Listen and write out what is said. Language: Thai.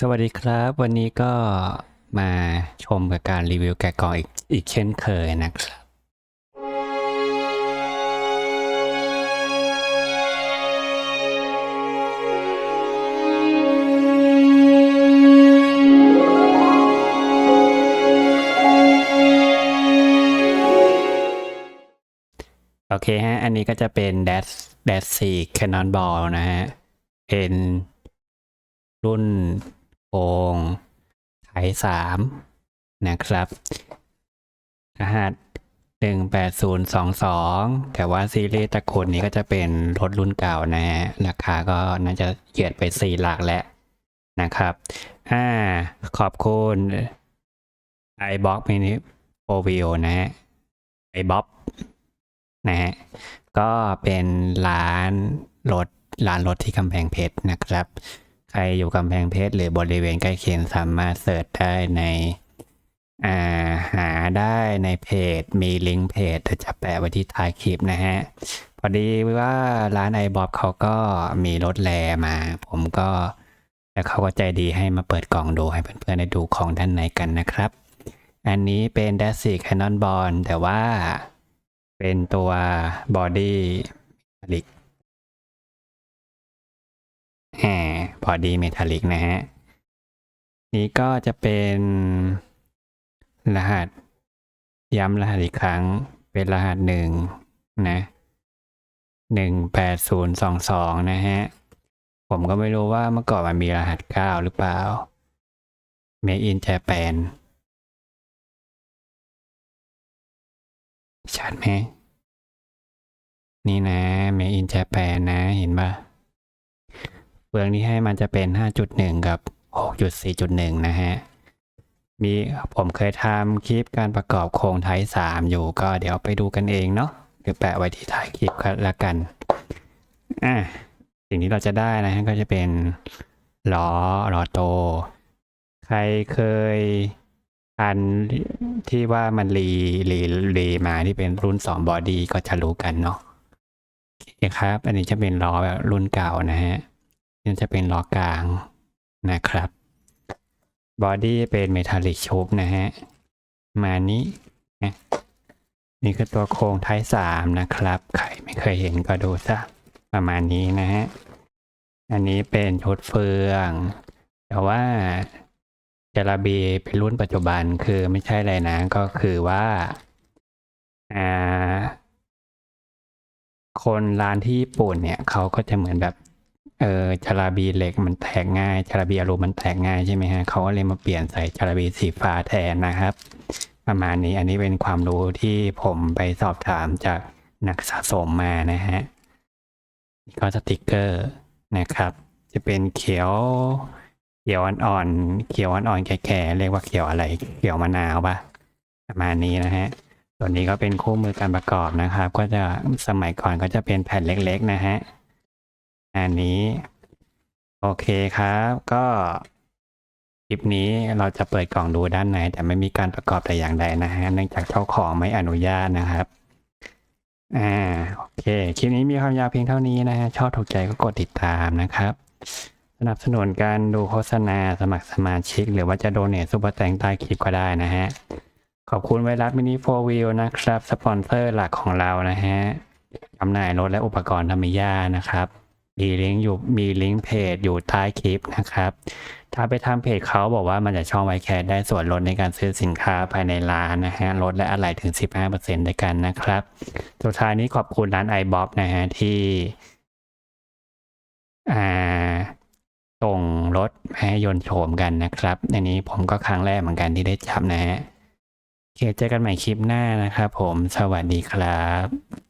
สวัสดีครับ วันนี้ก็มาชมกับการรีวิวแกะกล่องอีกอีกเช่นเคยนะครับโอเคฮะ อันนี้ก็จะเป็น Dash Dash 4 Cannonball นะฮะ เป็นรุ่น งไทยสามนะครับรหัสหนึ่งแปดศูนย์สองสองแต่ว่าซีรีส์ตะกูลนี้ก็จะเป็นรถรุ่นเก่านะฮะราคาก็น่าจะเหยียดไปสี่หลักแล้วนะครับอ่าขอบคุณไอบ็อกมินิโอวิโอนะฮะไอบ็อกนะฮะก็เป็นร้านรถร้านรถที่กำแพงเพชรนะครับ รอยู่กำแพงเพชรหรือบริเวณใกล้เคียงสามารถเสิร์ชได้ในอ่าหาได้ในเพจ มีลิงก์เพจจะแปะไว้ที่ท้ายคลิปนะฮะ พอดีว่าร้านไอบ๊อบเขาก็มีรถแลมา ผมก็แล้วเขาก็ใจดีให้มาเปิดกล่องดูให้เพื่อนๆได้ดูของด้านในกันนะครับ อันนี้เป็น d a s 4 Canon b o n แต่ว่าเป็นตัวบอดี้ลิก แหมบอดีเมทัลลิกนะฮะ นี้ก็จะเป็นรหัส ย้ำรหัสอีกครั้ง เป็นรหัสหนึ่งนะหนึ่งแปดศูนย์สองสองนะฮะ ผมก็ไม่รู้ว่าเมื่อก่อนมันมีรหัสเก้าหรือเปล่า Made in Japan ชัดไหมนี่นะ Made in Japan นะเห็นปะ เฟืองที่ให้มันจะเป็น 5.1 กับ 6.4.1 นะฮะ มีผมเคยทำคลิปการประกอบโครงไทย 3 อยู่ก็เดี๋ยวไปดูกันเองเนาะหรือแปะไว้ที่ท้ายคลิปก็แล้วกันอะสิ่งที่เราจะได้นะฮะก็จะเป็นล้อล้อโต ใครเคยทันที่ว่ามันรีรีรีมาที่เป็นรุ่น2บอดี้ก็จะรู้กันเนาะโอเคครับ อันนี้จะเป็นล้อแบบรุ่นเก่านะฮะ นี่จะเป็นล้อกลางนะครับบอดี้เป็นเมทัลลิกชุบนะฮะ มานี้นะนี่คือตัวโครงท้ายสามนะครับ ใครไม่เคยเห็นก็ดูซะประมาณนี้นะฮะ อันนี้เป็นชุดเฟือง แต่ว่าจาราบีเป็นรุ่นปัจจุบันคือไม่ใช่อะไรนะ ก็คือว่าอ่าคนร้านที่ญี่ปุ่นเนี่ยเขาก็จะเหมือนแบบ เออจาราบีเหล็กมันแตกง่ายจาราบีอลูมันแตกง่ายใช่ไหมฮะเขาก็เลยมาเปลี่ยนใส่จาราบีสีฟ้าแทนนะครับ ประมาณนี้อันนี้เป็นความรู้ที่ผมไปสอบถามจากนักสะสมมานะฮะนี่ก็สติกเกอร์นะครับ จะเป็นเขียวเขียวอ่อนๆเขียวอ่อนๆแก่ๆเรียกว่าเขียวอะไร เขียวมะนาวปะประมาณนี้นะฮะส่วนี้ก็เป็นคู่มือการประกอบนะครับ ก็จะสมัยก่อนก็จะเป็นแผ่นเล็ก ๆ นะฮะ อันนี้ โอเคครับ ก็คลิปนี้เราจะเปิดกล่องดูด้านในแต่ไม่มีการประกอบแต่อย่างใดนะฮะเนื่องจากเจ้าของไม่อนุญาตนะครับอ่าโอเคคลิปนี้มีความยาวเพียงเท่านี้นะฮะชอบถูกใจก็กดติดตามนะครับ สนับสนุนการดูโฆษณาสมัครสมาชิก หรือว่าจะโดเนทซุปเปอร์แตงใต้คลิปก็ได้นะฮะขอบคุณไวรัสมินิโฟวิลนะครับ สปอนเซอร์หลักของเรานะฮะจำหน่ายรถและอุปกรณ์ธรรมิยานะครับ มีลิงก์อยู่มีลิงก์เพจอยู่ใต้คลิปนะครับ ถ้าไปทำเพจเขาบอกว่ามันจะช่องไวแคสได้ส่วนลดในการซื้อสินค้าภายในร้านนะฮะลดและอะไรถึง 15%ด้วยกันนะครับ สุดท้ายนี้ขอบคุณร้าน iBob นะฮะที่อ่าส่งรถให้ยนต์โฉมกันนะครับอันนี้ผมก็ครั้งแรกเหมือนกันที่ได้จับนะฮะเคเจอกันใหม่คลิปหน้านะครับผมสวัสดีครับ